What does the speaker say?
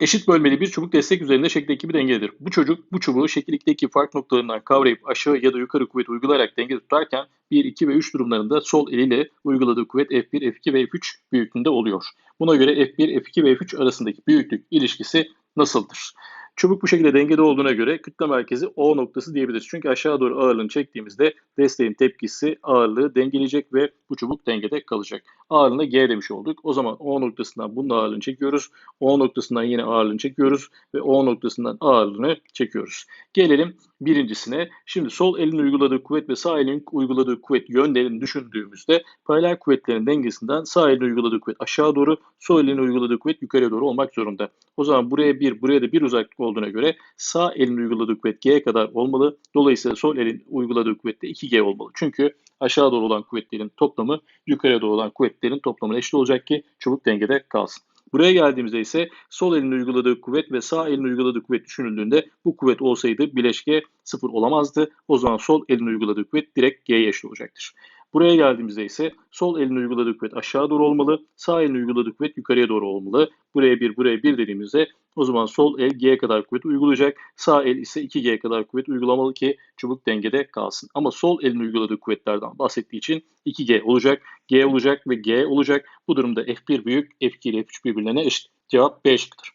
Eşit bölmeli bir çubuk destek üzerinde şekildeki bir dengedir. Bu çocuk bu çubuğu şekil 2'deki fark noktalarından kavrayıp aşağı ya da yukarı kuvvet uygulayarak denge tutarken 1, 2 ve 3 durumlarında sol eliyle uyguladığı kuvvet F1, F2 ve F3 büyüklüğünde oluyor. Buna göre F1, F2 ve F3 arasındaki büyüklük ilişkisi nasıldır? Çubuk bu şekilde dengede olduğuna göre kütle merkezi O noktası diyebiliriz. Çünkü aşağı doğru ağırlığını çektiğimizde desteğin tepkisi ağırlığı dengeleyecek ve bu çubuk dengede kalacak. Ağırlığına G demiş olduk. O zaman O noktasından bunun ağırlığını çekiyoruz. O noktasından yine ağırlığını çekiyoruz ve O noktasından ağırlığını çekiyoruz. Gelelim birincisine. Şimdi sol elin uyguladığı kuvvet ve sağ elin uyguladığı kuvvet yönlerini düşündüğümüzde paralel kuvvetlerin dengesinden sağ elin uyguladığı kuvvet aşağı doğru, sol elin uyguladığı kuvvet yukarıya doğru olmak zorunda. O zaman buraya bir, buraya da bir uzaklık olduğuna göre sağ elin uyguladığı kuvvet G'ye kadar olmalı. Dolayısıyla sol elin uyguladığı kuvvet de 2G olmalı. Çünkü aşağı doğru olan kuvvetlerin toplamı yukarıya doğru olan kuvvetlerin toplamına eşit olacak ki çubuk dengede kalsın. Buraya geldiğimizde ise sol elin uyguladığı kuvvet ve sağ elin uyguladığı kuvvet düşünüldüğünde bu kuvvet olsaydı bileşke sıfır olamazdı. O zaman sol elin uyguladığı kuvvet direkt G'ye eşit olacaktır. Buraya geldiğimizde ise sol elin uyguladığı kuvvet aşağı doğru olmalı, sağ elin uyguladığı kuvvet yukarıya doğru olmalı. Buraya 1, buraya 1 dediğimizde o zaman sol el G'ye kadar kuvvet uygulayacak, sağ el ise 2G'ye kadar kuvvet uygulamalı ki çubuk dengede kalsın. Ama sol elin uyguladığı kuvvetlerden bahsettiği için 2G olacak, G olacak ve G olacak. Bu durumda F1 büyük, F2 ile F3 birbirlerine eşit. Cevap B şıkkıdır.